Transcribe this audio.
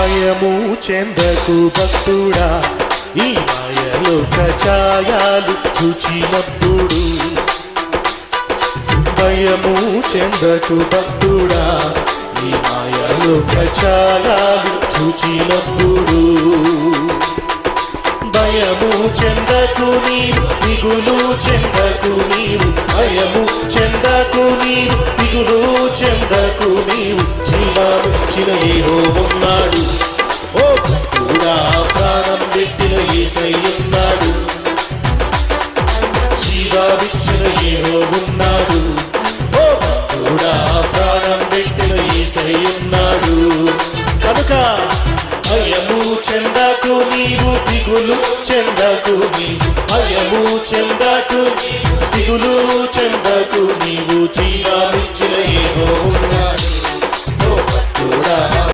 భయము చెందకు భక్తుడా ఈ మాయలోక ఛాయాలు చూచినప్పుడు. భయము చెందకు భక్తుడా ఈ మాయలోక ఛాయాలు చూచినప్పుడు. భయము చెందకు నీవు దిగులు చెందకు నీవు. భయము చెందకు నీవు దిగులు చెందకు నీవు. జీవామిచ్చిన ఏహో పెట్టిన ఏసై ఉన్నాడు జీవామిచ్చిన ఏహో ఉన్నాడు భక్తుడా ప్రాణం పెట్టిన ఏసై ఉన్నాడు కనుక భయము చెందకు నీవు దిగులు చెందకు నీవు. భయము చెందకు నీవు